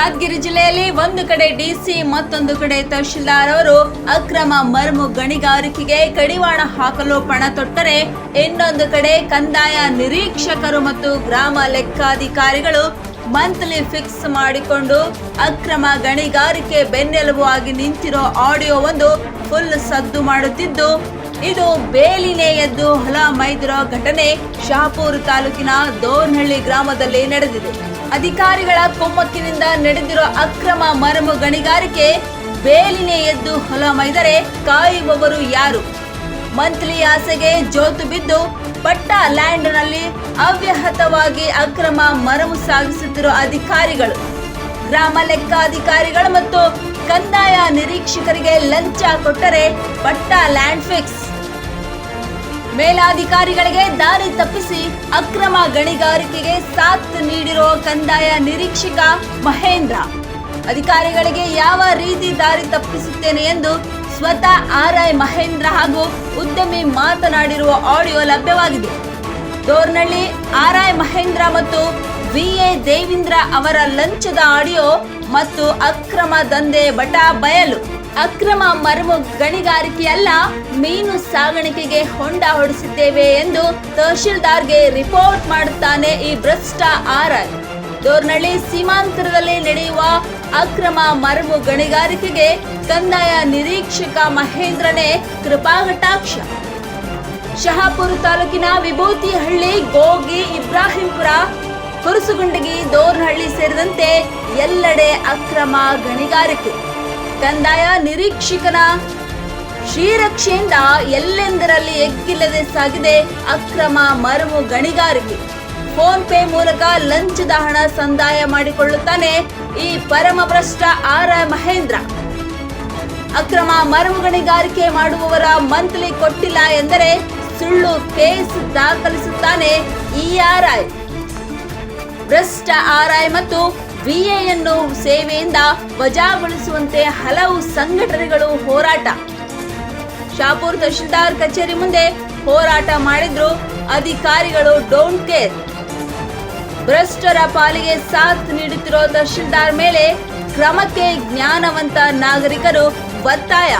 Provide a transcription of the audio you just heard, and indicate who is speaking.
Speaker 1: ಯಾದಗಿರಿ ಜಿಲ್ಲೆಯಲ್ಲಿ ಒಂದು ಕಡೆ ಡಿಸಿ, ಮತ್ತೊಂದು ಕಡೆ ತಹಶೀಲ್ದಾರ್ ಅವರು ಅಕ್ರಮ ಮರ್ಮು ಗಣಿಗಾರಿಕೆಗೆ ಕಡಿವಾಣ ಹಾಕಲು ಪಣ ತೊಟ್ಟರೆ, ಇನ್ನೊಂದು ಕಡೆ ಕಂದಾಯ ನಿರೀಕ್ಷಕರು ಮತ್ತು ಗ್ರಾಮ ಲೆಕ್ಕಾಧಿಕಾರಿಗಳು ಮಂತ್ಲಿ ಫಿಕ್ಸ್ ಮಾಡಿಕೊಂಡು ಅಕ್ರಮ ಗಣಿಗಾರಿಕೆ ಬೆನ್ನೆಲುಬು ಆಗಿ ನಿಂತಿರೋ ಆಡಿಯೋ ಒಂದು ಫುಲ್ ಸದ್ದು ಮಾಡುತ್ತಿದ್ದು ಇದು ಬೇಲಿನೇ ಎದ್ದು ಹೊಲ ಮೈದಿರೋ ಘಟನೆ ಶಹಾಪುರ ತಾಲೂಕಿನ ದೋರ್ನಹಳ್ಳಿ ಗ್ರಾಮದಲ್ಲಿ ನಡೆದಿದೆ. ಅಧಿಕಾರಿಗಳ ಕುಮ್ಮಕ್ಕಿನಿಂದ ನಡೆದಿರೋ ಅಕ್ರಮ ಮರಮು ಗಣಿಗಾರಿಕೆ ಬೇಲಿನೇ ಎದ್ದು ಹೊಲ ಮೈದರೆ ಕಾಯುವವರು ಯಾರು? ಮಂತ್ಲಿ ಆಸೆಗೆ ಜೋತು ಬಿದ್ದು ಪಟ್ಟ ಲ್ಯಾಂಡ್ನಲ್ಲಿ ಅವ್ಯಾಹತವಾಗಿ ಅಕ್ರಮ ಮರಮು ಸಾಗಿಸುತ್ತಿರುವ ಅಧಿಕಾರಿಗಳು. ಗ್ರಾಮ ಲೆಕ್ಕಾಧಿಕಾರಿಗಳು ಮತ್ತು ಕಂದಾಯ ನಿರೀಕ್ಷಕರಿಗೆ ಲಂಚ ಕೊಟ್ಟರೆ ಪಟ್ಟ ಲ್ಯಾಂಡ್ ಫಿಕ್ಸ್ ಮೇಲಾಧಿಕಾರಿಗಳಿಗೆ ದಾರಿ ತಪ್ಪಿಸಿ ಅಕ್ರಮ ಗಣಿಗಾರಿಕೆಗೆ ಸಾಥ್ ನೀಡಿರೋ ಕಂದಾಯ ನಿರೀಕ್ಷಕ ಮಹೇಂದ್ರ. ಅಧಿಕಾರಿಗಳಿಗೆ ಯಾವ ರೀತಿ ದಾರಿ ತಪ್ಪಿಸುತ್ತೇನೆ ಎಂದು ಸ್ವತಃ ಆರ್ ಐ ಮಹೇಂದ್ರ ಹಾಗೂ ಉದ್ಯಮಿ ಮಾತನಾಡಿರುವ ಆಡಿಯೋ ಲಭ್ಯವಾಗಿದೆ. ದೋರ್ನಳ್ಳಿ ಐ ಮಹೇಂದ್ರ ಮತ್ತು ವಿ ಎ ದೇವೇಂದ್ರ ಅವರ ಲಂಚದ ಆಡಿಯೋ ಮತ್ತು ಅಕ್ರಮ ದಂಧೆ ಬಟ ಬಯಲು ಅಕ್ರಮ ಮರಮು ಗಣಿಗಾರಿಕೆಯಲ್ಲ, ಮೀನು ಸಾಗಾಣಿಕೆಗೆ ಹೊಂಡ ಹೊಡಿಸಿದ್ದೇವೆ ಎಂದು ತಹಶೀಲ್ದಾರ್ಗೆ ರಿಪೋರ್ಟ್ ಮಾಡುತ್ತಾನೆ ಈ ಭ್ರಷ್ಟ ಆರ್ ಐ ದೋರ್ನಳ್ಳಿ ಸೀಮಾಂತರದಲ್ಲಿ ನಡೆಯುವ ಅಕ್ರಮ ಮರಮು ಗಣಿಗಾರಿಕೆಗೆ ಕಂದಾಯ ನಿರೀಕ್ಷಕ ಮಹೇಂದ್ರನೇ ಕೃಪಾಘಟಾಕ್ಷ. ಶಹಾಪುರ ತಾಲೂಕಿನ ವಿಭೂತಿಹಳ್ಳಿ, ಗೋಗಿ, ಇಬ್ರಾಹಿಂಪುರ ಕುರುಸುಗುಂಡಗಿ ದೋರ್ನಹಳ್ಳಿ ಸೇರಿದಂತೆ ಎಲ್ಲೆಡೆ ಅಕ್ರಮ ಗಣಿಗಾರಿಕೆ. ಕಂದಾಯ ನಿರೀಕ್ಷಕನ ಶ್ರೀರಕ್ಷೆಯಿಂದ ಎಲ್ಲೆಂದರಲ್ಲಿ ಎಕ್ಕಿಲ್ಲದೆ ಸಾಗಿದೆ ಅಕ್ರಮ ಮರವು ಗಣಿಗಾರಿಕೆ. ಫೋನ್ ಪೇ ಮೂಲಕ ಲಂಚದ ಹಣ ಸಂದಾಯ ಮಾಡಿಕೊಳ್ಳುತ್ತಾನೆ ಈ ಪರಮ ಭ್ರಷ್ಟ ಆರ್ ಮಹೇಂದ್ರ. ಅಕ್ರಮ ಮರವು ಗಣಿಗಾರಿಕೆ ಮಾಡುವವರ ಮಂತ್ಲಿ ಕೊಟ್ಟಿಲ್ಲ ಎಂದರೆ ಸುಳ್ಳು ಕೇಸ್ ದಾಖಲಿಸುತ್ತಾನೆ ಇಆರ್ಐ ಭ್ರಷ್ಟ ಆರ್ಐ ಮತ್ತು ವಿಎಯನ್ನು ಸೇವೆಯಿಂದ ವಜಾಗೊಳಿಸುವಂತೆ ಹಲವು ಸಂಘಟನೆಗಳು ಹೋರಾಟ. ಶಾಪೂರ್ ತಹಶೀಲ್ದಾರ್ ಕಚೇರಿ ಮುಂದೆ ಹೋರಾಟ ಮಾಡಿದ್ರು ಅಧಿಕಾರಿಗಳು ಡೋಂಟ್ ಕೇರ್ ಭ್ರಷ್ಟರ ಪಾಲಿಗೆ ಸಾಥ್ ನೀಡುತ್ತಿರೋ ತಹಶೀಲ್ದಾರ್ ಮೇಲೆ ಕ್ರಮಕ್ಕೆ ಜ್ಞಾನವಂತ ನಾಗರಿಕರು ಒತ್ತಾಯ.